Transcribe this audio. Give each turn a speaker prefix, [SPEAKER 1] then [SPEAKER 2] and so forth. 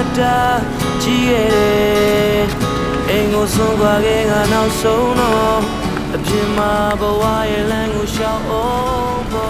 [SPEAKER 1] သက်တာကြီးခဲ့တယ်အိမ်ကိုဆုံးသွားခဲ့ငါနောက်ဆုံးတော့အပြင်မှာဘဝရဲ့လမ်းကိုရှောက်အောင်